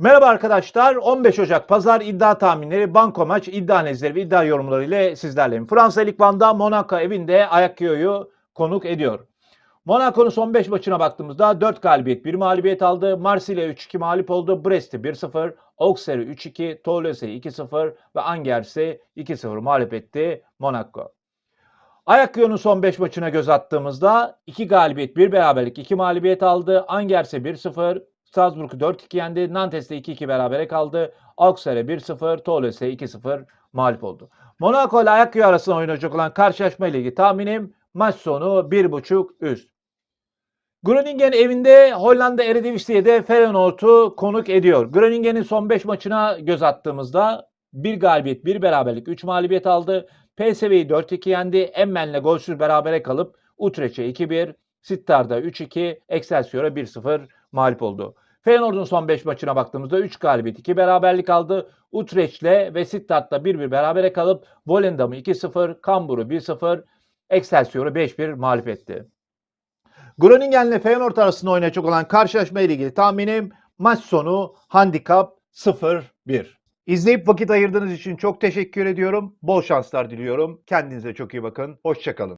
Merhaba arkadaşlar. 15 Ocak Pazar iddia tahminleri, banko maç, iddia analizleri ve iddia yorumları ile sizlerleyim. Fransa Lig Monaco evinde Ayakio'yu konuk ediyor. Monaco'nun son 5 maçına baktığımızda 4 galibiyet, 1 mağlubiyet aldı. Marsilya 3-2 mağlup oldu. Brest'i 1-0, Auxerre 3-2, Toulouse'yi 2-0 ve Angers'i 2-0 mağlup etti Monaco. Ayakio'nun son 5 maçına göz attığımızda 2 galibiyet, 1 beraberlik, 2 mağlubiyet aldı. Angers'e 1-0, Strasbourg'u 4-2 yendi. Nantes'te 2-2 berabere kaldı. Auxerre 1-0, Toulouse 2-0 mağlup oldu. Monaco ile Ayakio arasında oynayacak olan karşılaşma ile ilgili tahminim maç sonu 1.5 üst. Groningen evinde Hollanda Eredivisie'de Feyenoord'u konuk ediyor. Groningen'in son 5 maçına göz attığımızda 1 galibiyet, 1 beraberlik, 3 mağlubiyet aldı. PSV'yi 4-2 yendi. Emmen'le golsüz berabere kalıp Utrecht'e 2-1, Sittard'a 3-2, Excelsior'a 1-0 mağlup oldu. Feyenoord'un son 5 maçına baktığımızda 3 galibiyet, 2 beraberlik aldı. Utrecht'le ve Sittard'la 1-1 berabere kalıp Volendam'ı 2-0, Kambur'u 1-0, Excelsior'u 5-1 mağlup etti. Groningen'le Feyenoord arasında oynayacak olan karşılaşma ile ilgili tahminim maç sonu handikap 0-1. İzleyip vakit ayırdığınız için çok teşekkür ediyorum. Bol şanslar diliyorum. Kendinize çok iyi bakın. Hoşçakalın.